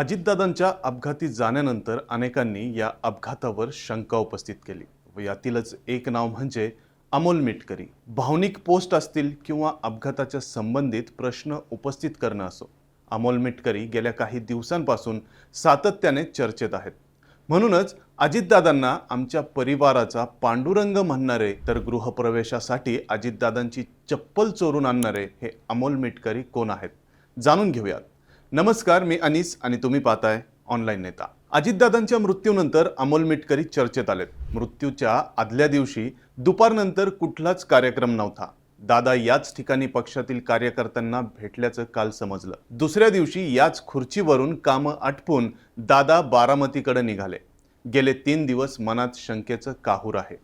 अजितदादांच्या अपघाती जाण्यानंतर अनेकांनी या अपघातावर शंका उपस्थित केली. व यातीलच एक नाव म्हणजे अमोल मिटकरी. भावनिक पोस्ट असतील किंवा अपघाताच्या संबंधित प्रश्न उपस्थित करणं असो. अमोल मिटकरी गेल्या काही दिवसांपासून सातत्याने चर्चेत आहेत. म्हणूनच अजितदादांना आमच्या परिवाराचा पांडुरंग म्हणणारे तर गृहप्रवेशासाठी अजितदादांची चप्पल चोरून आणणारे हे अमोल मिटकरी कोण आहेत? जाणून घेऊयात. नमस्कार मी अनिस आणि तुम्ही पाहताय ऑनलाईन नेता. अजितदादांच्या मृत्यूनंतर अमोल मिटकरी चर्चेत आलेत. मृत्यूच्या आदल्या दिवशी दुपारनंतर कुठलाच कार्यक्रम नव्हता. दादा याच ठिकाणी पक्षातील कार्यकर्त्यांना भेटल्याचं काल समजलं. दुसऱ्या दिवशी याच खुर्चीवरून कामं आटपून दादा बारामतीकडे निघाले. गेले तीन दिवस मनात शंकेचं काहूर आहे.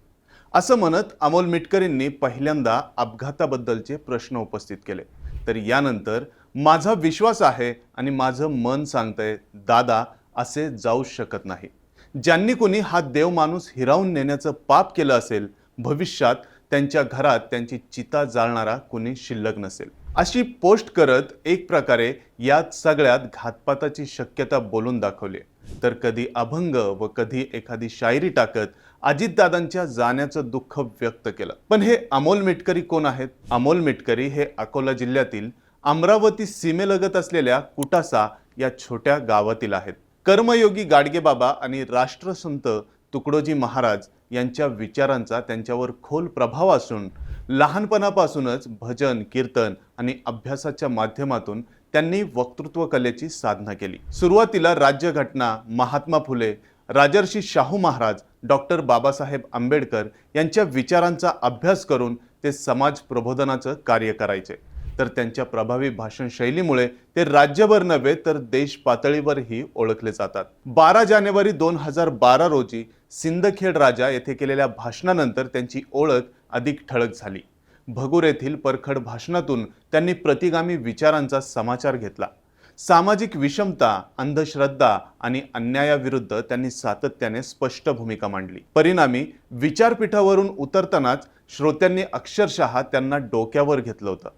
असं म्हणत अमोल मिटकरींनी पहिल्यांदा अपघाताबद्दलचे प्रश्न उपस्थित केले. तर यानंतर माझा विश्वास आहे आणि माझं मन सांगतंय दादा असे जाऊ शकत नाही. ज्यांनी कोणी हा देव माणूस हिरावून नेण्याचं पाप केलं असेल भविष्यात त्यांच्या घरात त्यांची चिता जाळणारा कुणी शिल्लक नसेल. अशी पोस्ट करत एक प्रकारे यात सगळ्यात घातपाताची शक्यता बोलून दाखवली. तर कधी अभंग व कधी एखादी शायरी टाकत अजितदादांच्या जाण्याचं दुःख व्यक्त केलं. पण हे अमोल मिटकरी कोण आहेत? अमोल मिटकरी हे अकोला जिल्ह्यातील अमरावती सीमेलगत असलेल्या कुटासा या छोट्या गावातील आहेत. कर्मयोगी गाडगेबाबा आणि राष्ट्रसंत तुकडोजी महाराज यांच्या विचारांचा त्यांच्यावर खोल प्रभाव असून लहानपणापासूनच भजन कीर्तन आणि अभ्यासाच्या माध्यमातून त्यांनी वक्तृत्व कलेची साधना केली. सुरुवातीला राज्यघटना महात्मा फुले राजर्षी शाहू महाराज डॉक्टर बाबासाहेब आंबेडकर यांच्या विचारांचा अभ्यास करून ते समाज प्रबोधनाचं कार्य करायचे. तर त्यांच्या प्रभावी भाषण शैलीमुळे ते राज्यभर नव्हे तर देश पातळीवरही ओळखले जातात. बारा जानेवारी दोन हजार बारा रोजी सिंदखेड राजा येथे केलेल्या भाषणानंतर त्यांची ओळख अधिक ठळक झाली. भगूर येथील परखड भाषणातून त्यांनी प्रतिगामी विचारांचा समाचार घेतला. सामाजिक विषमता अंधश्रद्धा आणि अन्यायाविरुद्ध त्यांनी सातत्याने स्पष्ट भूमिका मांडली. परिणामी विचारपीठावरून उतरतानाच श्रोत्यांनी अक्षरशः त्यांना डोक्यावर घेतलं होतं.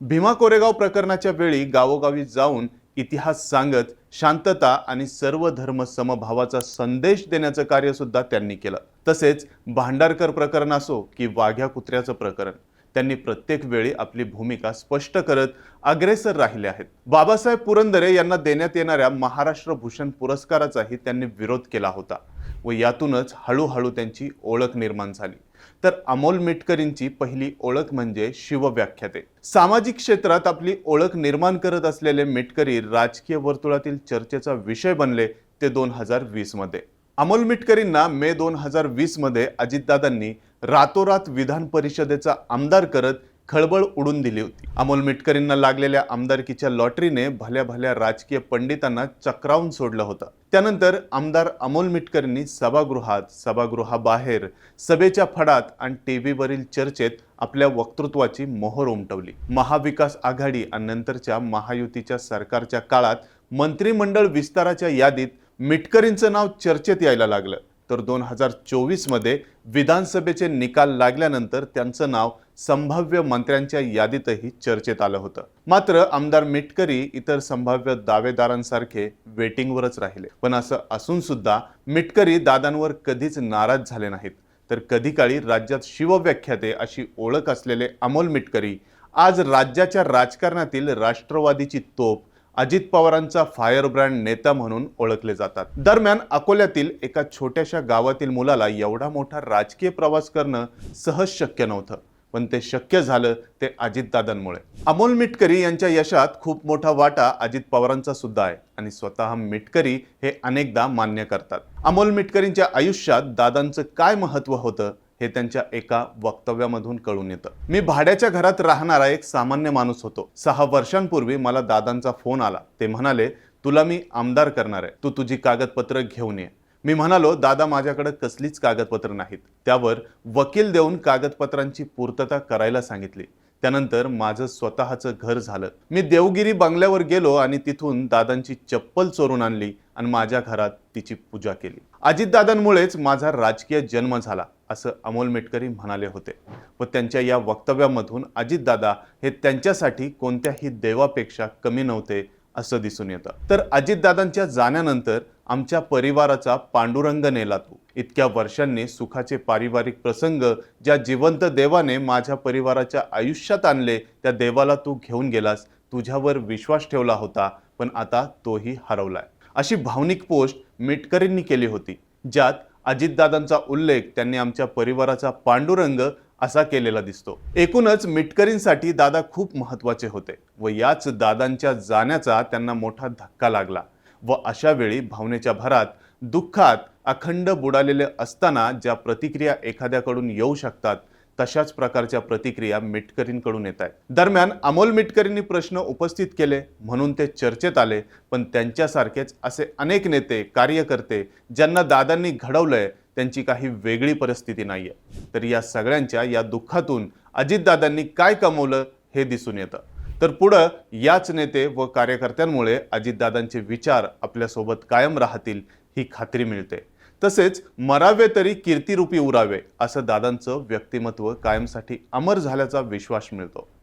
भीमा कोरेगाव प्रकरणाच्या वेळी गावोगावी जाऊन इतिहास सांगत शांतता आणि सर्व धर्म समभावाचा संदेश देण्याचं कार्य सुद्धा त्यांनी केलं. तसेच भांडारकर प्रकरण असो की वाघ्या कुत्र्याचं प्रकरण त्यांनी प्रत्येक वेळी आपली भूमिका स्पष्ट करत अग्रेसर राहिले आहेत. बाबासाहेब पुरंदरे यांना देण्यात येणाऱ्या महाराष्ट्र भूषण पुरस्काराचाही त्यांनी विरोध केला होता व यातूनच हळूहळू त्यांची ओळख निर्माण झाली. तर अमोल मिटकरींची पहिली ओळख म्हणजे शिवव्याख्याते. सामाजिक क्षेत्रात आपली ओळख निर्माण करत असलेले मिटकरी राजकीय वर्तुळातील चर्चेचा विषय बनले ते दोन हजार वीसमध्ये. अमोल मिटकरींना मे दोन हजार वीसमध्ये अजितदादांनी रातोरात विधान परिषदेचा आमदार करत खळबळ उडून दिली होती. अमोल मिटकरींना लागलेल्या आमदारकीच्या लॉटरीने भल्या भल्या राजकीय पंडितांना चक्रावून सोडलं होतं. त्यानंतर आमदार अमोल मिटकरींनी सभागृहात सभागृहाबाहेर सभेच्या फडात आणि टीव्हीवरील चर्चेत आपल्या वक्तृत्वाची मोहर उमटवली. महाविकास आघाडी आणि नंतरच्या महायुतीच्या सरकारच्या काळात मंत्रिमंडळ विस्ताराच्या यादीत मिटकरींचं नाव चर्चेत यायला लागलं. तर दोन हजार चोवीसमध्ये विधानसभेचे निकाल लागल्यानंतर त्यांचं नाव संभाव्य मंत्र्यांच्या यादीतही चर्चेत आलं होतं. मात्र आमदार मिटकरी इतर संभाव्य दावेदारांसारखे वेटिंगवरच राहिले. पण असं असून सुद्धा मिटकरी दादांवर कधीच नाराज झाले नाहीत. तर कधी काळी राज्यात शिवव्याख्याते अशी ओळख असलेले अमोल मिटकरी आज राज्याच्या राजकारणातील राष्ट्रवादीची तोप अजित पवारांचा फायर ब्रँड नेता म्हणून ओळखले जातात. दरम्यान अकोल्यातील एका छोट्याशा गावातील मुलाला एवढा मोठा राजकीय प्रवास करणं सहज शक्य नव्हतं. पण ते शक्य झालं ते अजितदादांमुळे. अमोल मिटकरी यांच्या यशात खूप मोठा वाटा अजित पवारांचा सुद्धा आहे आणि स्वतः मिटकरी हे अनेकदा मान्य करतात. अमोल मिटकरींच्या आयुष्यात दादांचं काय महत्त्व होतं हे त्यांच्या एका वक्तव्यामधून कळून येतं. मी भाड्याच्या घरात राहणारा एक सामान्य माणूस होतो. सहा वर्षांपूर्वी मला दादांचा फोन आला. ते म्हणाले तुला मी आमदार करणार आहे. तू तुझी कागदपत्र घेऊन ये. मी म्हणालो दादा माझ्याकडे कसलीच कागदपत्र नाहीत. त्यावर वकील देऊन कागदपत्रांची पूर्तता करायला सांगितली. त्यानंतर माझं स्वतःचं घर झालं. मी देवगिरी बंगल्यावर गेलो आणि तिथून दादांची चप्पल चोरून आणली आणि माझ्या घरात तिची पूजा केली. अजितदादांमुळेच माझा राजकीय जन्म झाला असं अमोल मेटकरी म्हणाले होते. व त्यांच्या या वक्तव्यामधून अजितदादा हे त्यांच्यासाठी कोणत्याही देवापेक्षा कमी नव्हते असं दिसून येतं. तर अजितदादांच्या जाण्यानंतर आमच्या परिवाराचा पांडुरंग नेला तू. इतक्या वर्षांनी सुखाचे पारिवारिक प्रसंग ज्या जिवंत देवाने माझ्या परिवाराच्या आयुष्यात आणले त्या देवाला तू घेऊन गेलास. तुझ्यावर विश्वास ठेवला होता पण आता तोही हरवलाय. अशी भावनिक पोस्ट मिटकरींनी केली होती ज्यात अजितदादांचा उल्लेख त्यांनी आमच्या परिवाराचा पांडुरंग असा केलेला दिसतो. एकूणच मिटकरींसाठी दादा खूप महत्त्वाचे होते व याच दादांच्या जाण्याचा त्यांना मोठा धक्का लागला. व अशा वेळी भावनेच्या भरात दुःखात अखंड बुडालेले असताना ज्या प्रतिक्रिया एखाद्याकडून येऊ शकतात तशाच प्रकारच्या प्रतिक्रिया मिटकरींकडून येत आहेत. दरम्यान अमोल मिटकरींनी प्रश्न उपस्थित केले म्हणून ते चर्चेत आले पण त्यांच्यासारखेच असे अनेक नेते कार्यकर्ते ज्यांना दादांनी घडवलंय त्यांची काही वेगळी परिस्थिती नाहीये. तर या सगळ्यांच्या या दुःखातून अजितदादांनी काय कमवलं हे दिसून येतं. तर पुढं याच नेते व कार्यकर्त्यांमुळे अजितदादांचे विचार आपल्यासोबत कायम राहतील ही खात्री मिळते. तसेच मरावे तरी कीर्तिरूपी उरावे असं दादांचं व्यक्तिमत्व कायमसाठी अमर झाल्याचा विश्वास मिळतो.